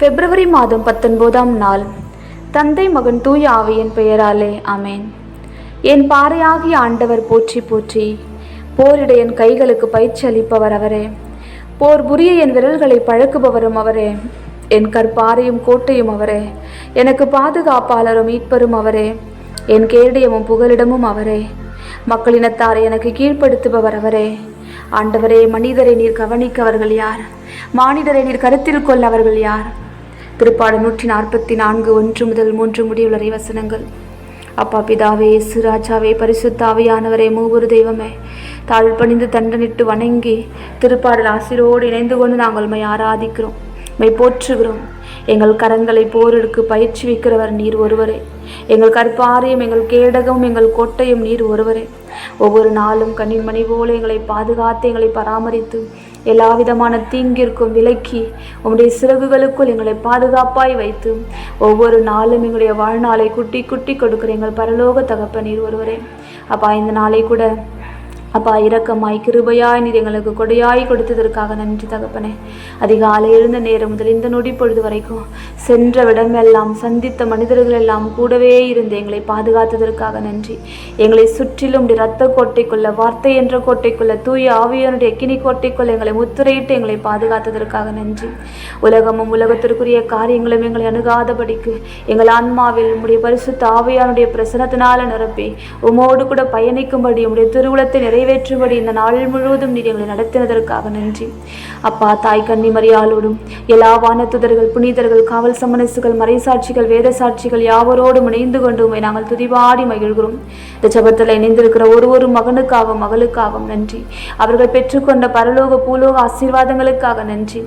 பிப்ரவரி மாதம் பத்தொன்பதாம் நாள். தந்தை மகன் தூய ஆவியின் பெயராலே அமேன் என் பாறையாகிய ஆண்டவர் போற்றி போற்றி. போரிட என் கைகளுக்கு பயிற்சி அளிப்பவர் அவரே. போர் புரிய என் விரல்களை பழக்குபவரும் அவரே. என் கற்பாறையும் கோட்டையும் அவரே. எனக்கு பாதுகாப்பாளரும் மீட்பரும் அவரே. என் கேடயமும் புகலிடமும் அவரே. மக்களினத்தாரை எனக்கு கீழ்ப்படுத்துபவர் அவரே. ஆண்டவரே மனிதரை நீர் கவனிக்கவர்கள் யார்? மானிடரை நீர் கருத்தில் கொள்ளவர்கள் யார்? திருப்பாடு நூற்றி நாற்பத்தி நான்கு ஒன்று முதல் மூன்று முடிவுள்ள வசனங்கள் அப்பா பிதாவே இயேசு ராஜாவே பரிசுத்தாவியானவரே மூவொரு தெய்வமே தாழ் பணிந்து தண்டனிட்டு வணங்கி திருப்பாடல் ஆசிரோடு இணைந்து கொண்டு நாங்கள் மை ஆராதிக்கிறோம் மை போற்றுகிறோம். எங்கள் கரங்களை போருக்கு பயிற்சி வைக்கிறவர் நீர் ஒருவரே. எங்கள் கற்பாரையும் எங்கள் கேடகம் எங்கள் கோட்டையும் நீர் ஒருவரே. ஒவ்வொரு நாளும் கண்ணின் மணி போல எங்களை பாதுகாத்து எங்களை பராமரித்து எல்லா விதமான தீங்கிற்கும் விலக்கி உம்முடைய சிறகுகளுக்குள் எங்களை பாதுகாப்பாய் வைத்து ஒவ்வொரு நாளும் எங்களுடைய வாழ்நாளை குட்டி குட்டி கொடுக்கிற எங்கள் பரலோக தகப்ப நீர் ஒருவரே. அப்பா இந்த நாளை கூட அப்பா இரக்கமாய் கிருபையாய் நீர் எங்களுக்கு கொடையாய் கொடுத்ததற்காக நன்றி தகப்பனே. அதிகாலை எழுந்த நேரம் முதல் இந்த நொடி பொழுது வரைக்கும் சென்ற விடமெல்லாம் சந்தித்த மனிதர்கள் எல்லாம் கூடவே இருந்து எங்களை பாதுகாத்ததற்காக நன்றி. எங்களை சுற்றிலும் உடைய இரத்த கோட்டைக்குள்ள வார்த்தை என்ற கோட்டைக்குள்ள தூய ஆவியனுடைய கிணி கோட்டைக்குள்ள எங்களை முத்திரையிட்டு எங்களை பாதுகாத்ததற்காக நன்றி. உலகமும் உலகத்திற்குரிய காரியங்களும் எங்களை அணுகாதபடிக்கு எங்கள் ஆன்மாவில் உம்முடைய பரிசுத்த ஆவியானுடைய பிரசனத்தினால நிரப்பி உமோடு கூட பயணிக்கும்படி உம்முடைய திருவுளத்தை நிறைவேற்றும்படி இந்த நாள் முழுவதும் நீர் எங்களை நடத்தினதற்காக நன்றி. அப்பா தாய் கண்ணி மரியாளோடும் எல்லா வானத்துதர்கள் புனிதர்கள் காவல் சமனசுகள் மறைசாட்சிகள் வேத சாட்சிகள் யாவரோடும் இணைந்து கொண்டு உண்மை நாங்கள் துதிபாடி மகிழ்கிறோம். இந்த ஜபத்தில் இணைந்திருக்கிற ஒரு ஒரு மகனுக்காகவும் மகளுக்காகவும் நன்றி. அவர்கள் பெற்றுக்கொண்ட பரலோக பூலோக ஆசீர்வாதங்களுக்காக நன்றி.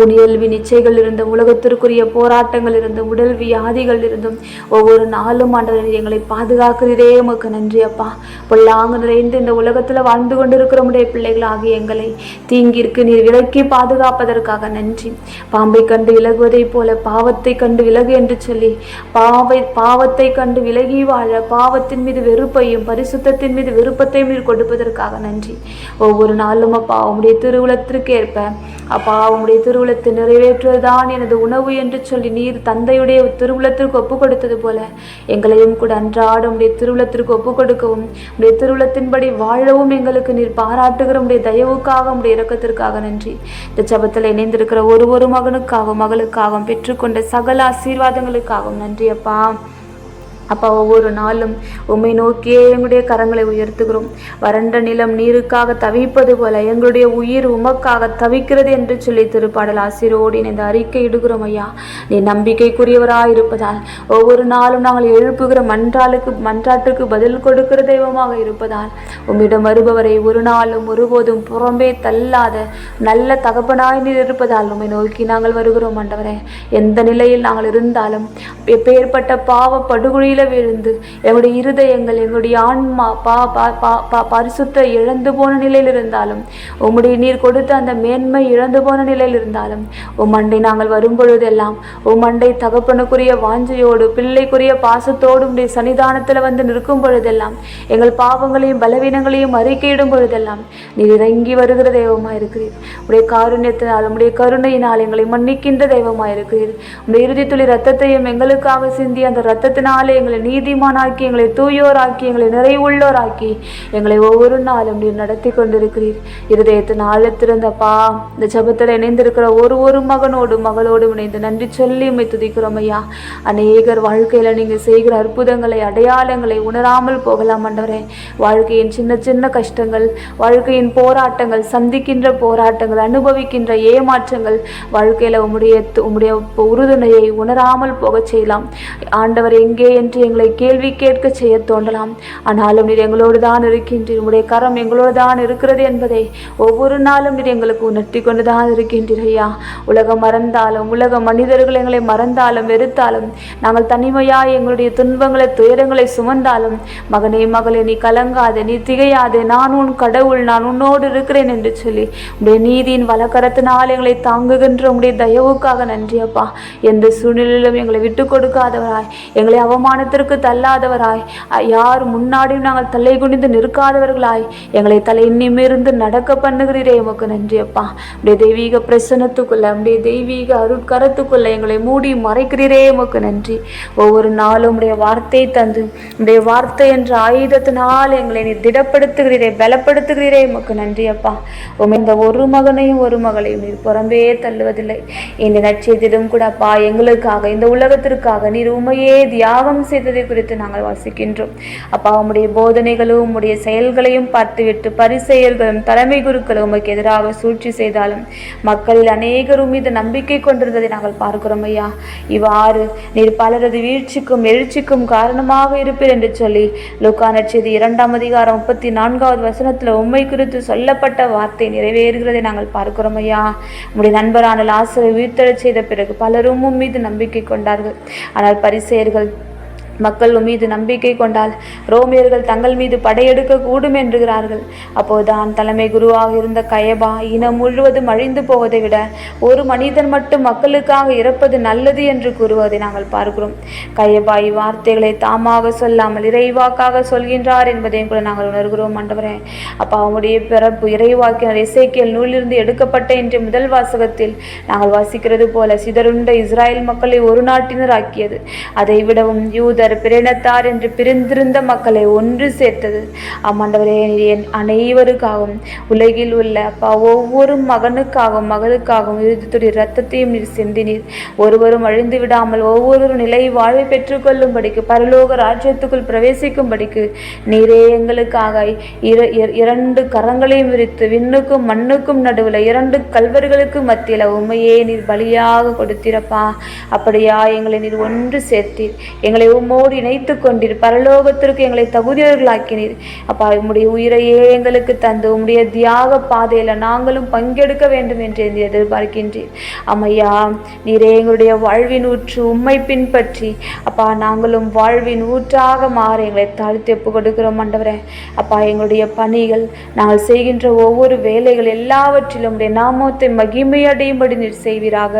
ஊனியல்வி நிச்சயங்கள் இருந்தும் உலகத்திற்குரிய போராட்டங்கள் இருந்தும் உடல் வியாதிகள் இருந்தும் ஒவ்வொரு நாளும் ஆண்டவர் எங்களை பாதுகாக்கிறதே உமக்கு நன்றி அப்பா. பொல்லாங்க நிறைந்து இந்த உலகத்தில் வாழ்ந்து கொண்டிருக்கிற உடைய பிள்ளைகளாகிய எங்களை தீங்கிற்கு நீர் விலக்கி பாதுகாப்பதற்காக நன்றி. பாம்பை கண்டு விலகுவதைப் போல பாவத்தை கண்டு விலகு என்று சொல்லி பாவை பாவத்தை கண்டு விலகி வாழ பாவத்தின் மீது வெறுப்பையும் பரிசுத்தத்தின் மீது விருப்பத்தையும் நீர் கொடுப்பதற்காக நன்றி. ஒவ்வொரு நாளும் அப்பா உம்முடைய திருவுளத்திற்கு ஏற்ப அப்பா உம்முடைய திருவுளத்தை நிறைவேற்றுவதுதான் எனது உணவு என்று சொல்லி நீர் தந்தையுடைய திருவுளத்திற்கு ஒப்பு கொடுத்தது போல எங்களையும் கூட அன்றாட உடைய திருவுளத்திற்கு ஒப்பு கொடுக்கவும் உடைய திருவுளத்தின்படி வாழவும் எங்களுக்கு நீர் பாராட்டுகிற உடைய தயவுக்காக உடைய இரக்கத்திற்காக நன்றி. இந்த ஜபத்தில் இணைந்திருக்கிற ஒரு ஒரு மகனுக்காகவும் மகளுக்காகவும் பெற்றுக்கொண்ட சகல ஆசீர்வாதங்களுக்காகவும் நன்றி அப்பா. அப்பா ஒவ்வொரு நாளும் உம்மை நோக்கியே எங்களுடைய கரங்களை உயர்த்துகிறோம். வறண்ட நிலம் நீருக்காக தவிப்பது போல எங்களுடைய உயிர் உமக்காக தவிக்கிறது என்று சொல்லி திருப்பாடல் ஆசிரோடு இணைந்து அறிக்கை இடுகிறோம் ஐயா. நீ நம்பிக்கைக்குரியவராக இருப்பதால் ஒவ்வொரு நாளும் நாங்கள் எழுப்புகிற மன்றாளுக்கு மன்றாட்டுக்கு பதில் கொடுக்கிற தெய்வமாக இருப்பதால் உம்மிடம் வருபவரை ஒரு நாளும் ஒருபோதும் புறம்பே தள்ளாத நல்ல தகப்பனாய் நீர் இருப்பதால் உம்மை நோக்கி நாங்கள் வருகிறோம் ஆண்டவரே. எந்த நிலையில் நாங்கள் இருந்தாலும் எப்பேற்பட்ட பாவ படுகொலியில விழுந்து எங்களுடைய இருதயங்கள் எங்களுடைய ஆன்மா பா பா பா பரிசுத்த இழந்து போன நிலையில் இருந்தாலும் உம்முடைய நீர் கொடுத்த அந்த மேன்மை இழந்து போன நிலையில் இருந்தாலும் உம் அண்டை நாங்கள் வரும்பொழுதெல்லாம் உம் அண்டை தகப்பனுக்குரிய வாஞ்சையோடு பிள்ளைக்குரிய பாசத்தோடு உடைய சன்னிதானத்தில் வந்து நிற்கும் பொழுதெல்லாம் எங்கள் பாவங்களையும் பலவீனங்களையும் அறிக்கையிடும் பொழுதெல்லாம் நீர் இறங்கி வருகிற தெய்வமாக இருக்கிறீர் உடைய காருண்யத்தினால் உடைய கருணையினால் எங்களை மன்னிக்கின்ற தெய்வமாக இருக்கிறீர் உடைய இறுதி துளி ரத்தத்தையும் எங்களுக்காக சிந்தி அந்த ரத்தத்தினாலே எங்கள் நீதிமானாக்கி எங்களை தூயோராக்கி எங்களை நிறைவுள்ளோராக்கி எங்களை ஒவ்வொரு நாளும் நீர் நடத்தி கொண்டிருக்கிறீர். இருதயத்தின் ஆழத்திருந்தப்பா இந்த ஜபத்தில் இணைந்திருக்கிற ஒரு ஒரு மகனோடு மகளோடு இணைந்து நன்றி சொல்லி உண்மை துதிக்கிறோம் ஐயா. அநேகர் வாழ்க்கையில் நீங்கள் செய்கிற அற்புதங்களை அடையாளங்களை உணராமல் போகலாம் ஆண்டவரே. வாழ்க்கையின் சின்ன சின்ன கஷ்டங்கள் வாழ்க்கையின் போராட்டங்கள் சந்திக்கின்ற போராட்டங்கள் அனுபவிக்கின்ற ஏமாற்றங்கள் வாழ்க்கையில் உம்முடைய உம்முடைய உறுதுணையை உணராமல் போகச் செய்யலாம். ஆண்டவர் எங்கே என்று எங்களை கேள்வி கேட்க செய்ய தோன்றலாம். ஆனாலும் நீர் எங்களோடு தான் இருக்கின்றீர். உடைய கரம் எங்களோடு தான் இருக்கிறது என்பதை ஒவ்வொரு நாளும் நீர் எங்களுக்கு உணர்த்தி கொண்டு தான் இருக்கின்றீர் ஐயா. உலகம் மறந்தாலும் உலக மனிதர்கள் எங்களை மறந்தாலும் வெறுத்தாலும் நாங்கள் தனிமையாய் எங்களுடைய துன்பங்களை துயரங்களை சுமந்தாலும் மகனே மகளே நீ கலங்காதே நீ திகையாதே நான் உன் கடவுள் நான் உன்னோடு இருக்கிறேன் என்று சொல்லி உடைய நீதியின் வலக்கரத்தினால் எங்களை தாங்குகின்ற உடைய தயவுக்காக நன்றி அப்பா. எந்த சூழ்நிலையிலும் எங்களை விட்டு கொடுக்காதவராய் எங்களை அவமான ஞானத்திற்கு தள்ளாதவராய். யார் முன்னாடியும் நாங்கள் தலை குனிந்து நிற்காதவர்களாய். எங்களை தலை நிமிர்ந்து நடக்க பண்ணுகிறீரே உமக்கு நன்றி அப்பா. உடைய தெய்வீக பிரசனத்துக்குள்ள உடைய தெய்வீக அருட்கரத்துக்குள்ள எங்களை மூடி மறைக்கிறீரே உமக்கு நன்றி. ஒவ்வொரு நாளும் உடைய வார்த்தை தந்து உடைய வார்த்தை என்ற ஆயுதத்தினால் எங்களை நீ திடப்படுத்துகிறீரே பலப்படுத்துகிறீரே உமக்கு நன்றி அப்பா. உம் இந்த ஒரு மகனையும் ஒரு மகளையும் நீர் புறம்பே தள்ளுவதில்லை. இந்த நட்சத்திரம் கூட அப்பா எங்களுக்காக இந்த உலகத்திற்காக நீர் உமையே தியாகம் செய்ததை குறித்து நாங்கள் வாசிக்கின்றோம். அப்பா உம்முடைய போதனைகளும் உம்முடைய செயல்களையும் பார்த்துவிட்டு பரிசெயர்களும் தலைமை குருக்களும் உமக்கு எதிராக சூழ்ச்சி செய்தாலும் மக்களில் அநேகரும் மீது நம்பிக்கை கொண்டிருந்ததை நாங்கள் பார்க்கிறோம் ஐயா. இவ்வாறு நீர் பலரது வீழ்ச்சிக்கும் எழுச்சிக்கும் காரணமாக இருப்பீர் என்று சொல்லி லூக்கா நட்சதி இரண்டாம் அதிகாரம் முப்பத்தி நான்காவது வசனத்தில் உண்மை குறித்து சொல்லப்பட்ட வார்த்தை நிறைவேறுகிறதை நாங்கள் பார்க்கிறோம் ஐயா. உம்முடைய நண்பரான லாசரை உயிர்த்தெழச் செய்த பிறகு பலரும் மீது நம்பிக்கை கொண்டார்கள். ஆனால் பரிசெயர்கள் மக்கள் மீது நம்பிக்கை கொண்டால் ரோமியர்கள் தங்கள் மீது படையெடுக்க கூடும் என்றுகிறார்கள் அப்போதுதான் தலைமை குருவாக இருந்த கயபா இனம் முழுவதும் அழிந்து போவதை விட ஒரு மனிதன் மட்டும் மக்களுக்காக இறப்பது நல்லது என்று கூறுவதை நாங்கள் பார்க்கிறோம். கயபா இவ்வார்த்தைகளை தாமாக சொல்லாமல் இறைவாக்காக சொல்கின்றார் என்பதையும் கூட நாங்கள் உணர்கிறோம் ஆண்டவரே. அப்பா அவனுடைய பிறப்பு இறைவாக்கினர் இசைக்கியல் நூலிலிருந்து எடுக்கப்பட்ட இன்றைய முதல் வாசகத்தில் நாங்கள் வாசிக்கிறது போல சிதறுண்ட இஸ்ராயேல் மக்களை ஒரு நாட்டினர் ஆக்கியது அதை விடவும் யூதர் பிரினத்தார் என்று பிரிந்திருந்த மக்களை ஒன்று சேர்த்தது. ஆமாண்டவரே என் அனைவருக்காகவும் உலகில் உள்ள அப்பா ஒவ்வொரு மகனுக்காகவும் மகளுக்காகவும் இறுதித்துடைய ரத்தத்தையும் நீர் சிந்தினீர். ஒருவரும் அழிந்து விடாமல் ஒவ்வொரு நிலை வாழ்வை பெற்றுக்கொள்ளும்படிக்கு பரலோக ராஜ்யத்துக்குள் பிரவேசிக்கும்படிக்கு நீரே எங்களுக்காக இரண்டு கரங்களையும் விரித்து விண்ணுக்கும் மண்ணுக்கும் நடுவில் இரண்டு கல்வர்களுக்கு மத்தியில் உண்மையே நீர் பலியாக கொடுத்திரப்பா. அப்படியா எங்களை நீர் ஒன்று சேர்த்தீர். எங்களை உமோ உம்மோடு இணைத்து கொண்டீர் பரலோகத்திற்கு எங்களை தகுதியவர்களாக்கினீர் அப்பா உம்முடைய உயிரையே எங்களுக்கு தந்து உம்முடைய தியாக பாதையில நாங்களும் பங்கெடுக்க வேண்டும் என்று எதிர்பார்க்கின்றீர். அம்மையா நீரே எங்களுடைய வாழ்வின் ஊற்று உம்மை பின்பற்றி அப்பா நாங்களும் வாழ்வின் ஊற்றாக மாற எங்களை தாழ்த்தி ஒப்பு கொடுக்கிறோம் ஆண்டவரே. அப்பா எங்களுடைய பணிகள் நாங்கள் செய்கின்ற ஒவ்வொரு வேலைகள் எல்லாவற்றிலும் உடைய நாமத்தை மகிமையடையும்படி நீர் செய்வீராக.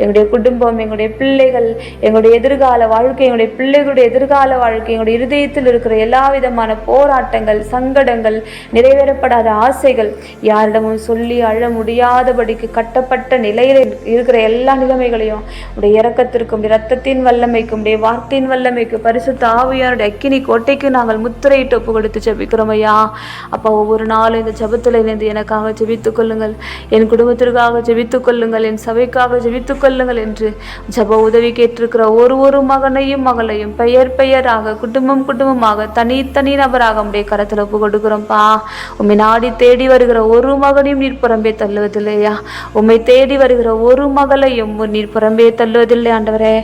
எங்களுடைய குடும்பம் எங்களுடைய பிள்ளைகள் எங்களுடைய எதிர்கால வாழ்க்கை எங்களுடைய பிள்ளைகளுடைய எதிர்கால வாழ்க்கை எங்களுடைய இருதயத்தில் இருக்கிற எல்லா விதமான போராட்டங்கள் சங்கடங்கள் நிறைவேறப்படாத ஆசைகள் யாரிடமும் சொல்லி அழ முடியாதபடிக்கு கட்டப்பட்ட நிலையில் இருக்கிற எல்லா நிலைமைகளையும் உடைய இரக்கத்திற்கும் இரத்தத்தின் வல்லமைக்கும் உடைய வார்த்தையின் வல்லமைக்கு பரிசுத்த ஆவியாருடைய அக்கினி கோட்டைக்கு நாங்கள் முத்திரையிட்டு ஒப்பு கொடுத்து ஜபிக்கிறோம் ஐயா. அப்பா ஒவ்வொரு நாளும் இந்த ஜெபத்தில் இணைந்து எனக்காக ஜெபித்துக் கொள்ளுங்கள். என் குடும்பத்திற்காக ஜெபித்துக் கொள்ளுங்கள். என் சபைக்காக ஜெபித்துக் கொள்ளுங்கள் என்று ஜெப உதவி கேட்டிருக்கிற ஒரு ஒரு மகனையும் மகளையும் பெயர் பெயராக குடும்பம் குடும்பமாக தனித்தனி நபராக உடைய கரத்தில் ஒப்பு கொடுக்குறோம்ப்பா உண்மை நாடி தேடி வருகிற ஒரு மகனையும் நீர் புறம்பே தள்ளுவதில்லையா? உம்மை தேடி வருகிற ஒரு மகளையும் நீர் புறம்பே தள்ளுவதில்லை ஆண்டவரே.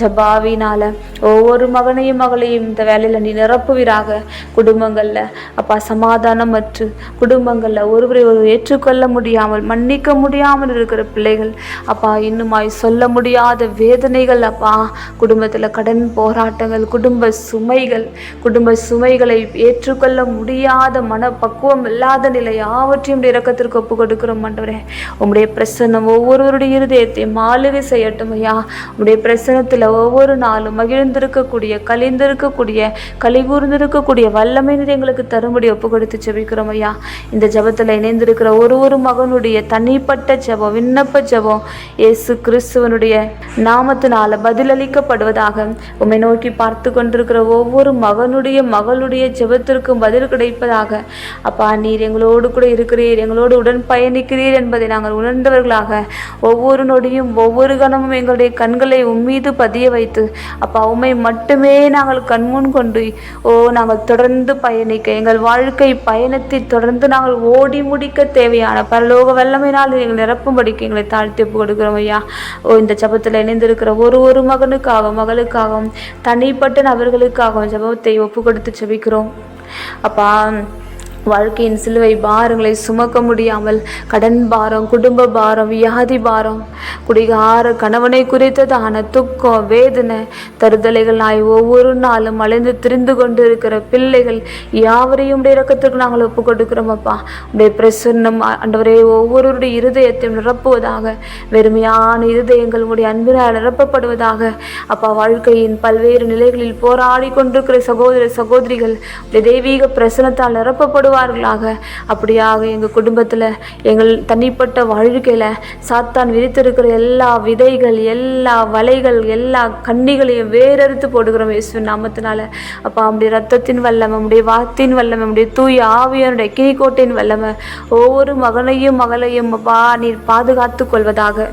ஜபாவினால ஒவ்வொரு மகனையும் மகளையும் இந்த வேலையில் நீ நிரப்புவீராக. குடும்பங்களில் அப்பா சமாதானம் மற்றும் குடும்பங்களில் ஒருவரை ஒருவர் ஏற்றுக்கொள்ள முடியாமல் மன்னிக்க முடியாமல் இருக்கிற பிள்ளைகள் அப்பா இன்னுமாய் சொல்ல முடியாத வேதனைகள் அப்பா. குடும்பத்தில் கடன் போராட்டம் போராட்டங்கள் குடும்ப சுமைகள் குடும்ப சுமைகளை ஏற்றுக்கொள்ள முடியாத மன பக்குவம் இல்லாத நிலை ஆவற்றையும் இறக்கத்திற்கு ஒப்பு கொடுக்கிறோம் ஆண்டவரே. உங்களுடைய பிரசன்னம் ஒவ்வொருவருடைய இருதயத்தையும் ஆளுகை செய்யட்டும் ஐயா. உங்களுடைய பிரசனத்தில் ஒவ்வொரு நாளும் மகிழ்ந்திருக்கக்கூடிய கலிந்திருக்கக்கூடிய கலிகூர்ந்திருக்கக்கூடிய வல்லமை நீர் எங்களுக்கு தரும்படி ஒப்பு கொடுத்து செபிக்கிறோம் ஐயா. இந்த ஜபத்தில் இணைந்திருக்கிற ஒரு ஒரு மகனுடைய தனிப்பட்ட ஜெபம் விண்ணப்ப ஜெபம் இயேசு கிறிஸ்துவனுடைய நாமத்தினால பதிலளிக்கப்படுவதாக உமை நோக்கி பார்த்து கொண்டிருக்கிற ஒவ்வொரு மகனுடைய மகளுடைய ஜெபத்திற்கும் பதில் கிடைப்பதாக அப்பா நீர் எங்களோடு கூட இருக்கிறீர் எங்களோடு உடன் பயணிக்கிறீர் என்பதை நாங்கள் உணர்ந்தவர்களாக ஒவ்வொரு நொடியும் ஒவ்வொரு கணமும் எங்களுடைய கண்களை உம்மீது பதிய வைத்து அப்பா உம்மை மட்டுமே நாங்கள் கண்முன் கொண்டு ஓ நாங்கள் தொடர்ந்து பயணிக்க எங்கள் வாழ்க்கை பயணத்தை தொடர்ந்து நாங்கள் ஓடி முடிக்க தேவையான பரலோக வல்லமையினால் எங்கள் நிரப்பும்படிக்கு எங்களை தாழ்த்தி ஒப்பு கொடுக்கிறோம் ஐயா. ஓ இந்த ஜபத்தில் இணைந்திருக்கிற ஒரு ஒரு மகனுக்காகவும் மகளுக்காகவும் தனிப்பட்ட நபர்களுக்காகவும் ஜபத்தை ஒப்பு கொடுத்து ஜபிக்கிறோம். அப்பா வாழ்க்கையின் சிலுவை பாரங்களை சுமக்க முடியாமல் கடன் பாரம் குடும்ப பாரம் வியாதி பாரம் குடிகார கணவனை குறித்ததான துக்கம் வேதனை தருதலைகளாய் ஒவ்வொரு நாளும் அலைந்து திரிந்து கொண்டு இருக்கிற பிள்ளைகள் யாவரையும் உடைய இறக்கத்திற்கு நாங்கள் ஒப்பு கொடுக்கிறோம் அப்பா. உடைய பிரசன்னம் ஆண்டவரே ஒவ்வொருவருடைய இருதயத்தையும் நிரப்புவதாக வெறுமையான இருதயங்கள் உடைய அன்பினால் நிரப்பப்படுவதாக அப்பா வாழ்க்கையின் பல்வேறு நிலைகளில் போராடி கொண்டிருக்கிற சகோதர சகோதரிகள் தெய்வீக பிரசனத்தால் நிரப்பப்படுவார்களாக அப்படியாக எங்கள் குடும்பத்தில் எங்கள் தனிப்பட்ட வாழ்க்கையில் சாத்தான் விரித்திருக்கிற எல்லா விதைகள் எல்லா வலைகள் எல்லா கண்ணிகளையும் வேறறுத்து போடுகிறோம் இயேசு நாமத்தினால. அப்பா நம்முடைய ரத்தத்தின் வல்லமை நம்முடைய வாத்தின் வல்லமை நம்முடைய தூய் ஆவியனுடைய கிணிக்கோட்டையின் வல்லமை ஒவ்வொரு மகனையும் மகளையும் அப்பா நீர் பாதுகாத்து கொள்வதாக.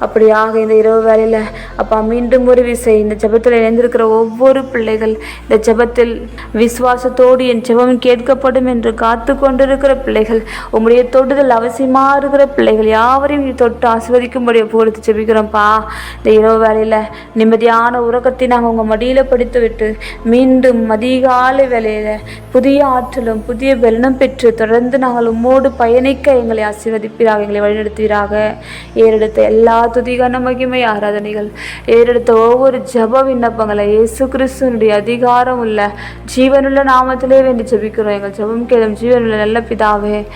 அப்படியாக இந்த இரவு வேலையில் அப்பா மீண்டும் ஒரு விசை இந்த ஜபத்தில் இணைந்திருக்கிற ஒவ்வொரு பிள்ளைகள் இந்த ஜபத்தில் விசுவாசத்தோடு என் ஜபம் கேட்கப்படும் என்று காத்து கொண்டிருக்கிற பிள்ளைகள் உம்முடைய தொடுதல் அவசியமாக இருக்கிற பிள்ளைகள் யாவரையும் நீ தொட்டு ஆசிர்வதிக்கும்படி பொறுத்து ஜபிக்கிறோம்ப்பா. இந்த இரவு வேலையில் நிம்மதியான உறக்கத்தை நாங்கள் உங்கள் மடியில் படித்து விட்டு மீண்டும் அதிகாலை வேலையில் புதிய ஆற்றலும் புதிய பலனும் பெற்று தொடர்ந்து நாங்கள் உம்மோடு பயணிக்க எங்களை ஆசீர்வதிப்பீராக எங்களை வழிநடத்துவீராக. ஏறெடுத்த எல்லா துதிகான மகிமை ஆராதனைகள். ஏறெடுத்த ஒவ்வொரு ஜப விண்ணப்பங்களை இயேசு கிறிஸ்துவனுடைய அதிகாரம் உள்ள ஜீவனுள்ள நாமத்திலே வேண்டி ஜபிக்கிறோம். எங்கள் ஜெபம் கேளும் ஜீவனுள்ள நல்ல பிதாவே.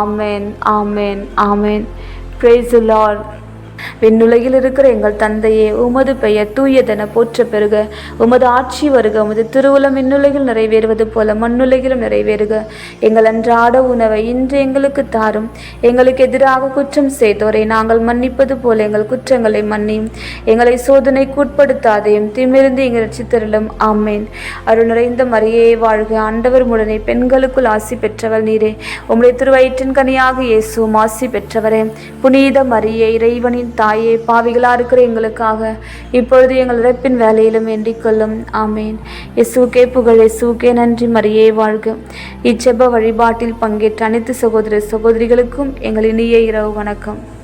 ஆமேன் ஆமேன் ஆமேன். பிரைஸ் லார்ட் விண்ணுலகில் இருக்கிற எங்கள் தந்தையே உமது பெயர் தூயதென போற்ற பெறுக. உமது ஆட்சி வருக உமது திருவுளம் விண்ணுலகில் நிறைவேறுவது போல மண்ணுலகிலும் நிறைவேறுக. எங்கள் அன்றாட உணவை இன்று எங்களுக்கு தாரும். எங்களுக்கு எதிராக குற்றம் செய்தோரை நாங்கள் மன்னிப்பது போல எங்கள் குற்றங்களை மன்னியும். எங்களை சோதனைக்கு உட்படுத்தாதையும் திமிருந்து எங்கள் ரட்சித்தருளும். ஆமேன். அருள் நிறைந்த மரியே வாழ்க ஆண்டவர் முடனே பெண்களுக்குள் ஆசி பெற்றவள் நீரே. உம்முடைய திருவயிற்றின் கனியாக இயேசுவும் ஆசி பெற்றவரே. புனித மரியே இறைவனின் தாயே பாவிகளா இருக்கிற எங்களுக்காக. இப்பொழுது எங்கள் இறப்பின் வேலையிலும் வேண்டிக்கொள்ளும் ஆமேன். எசுகே புகழ் எசுகே நன்றி. மரியே வாழ்க. இச்செப வழிபாட்டில் பங்கேற்ற அனைத்து சகோதர சகோதரிகளுக்கும் எங்கள் இனிய இரவு வணக்கம்.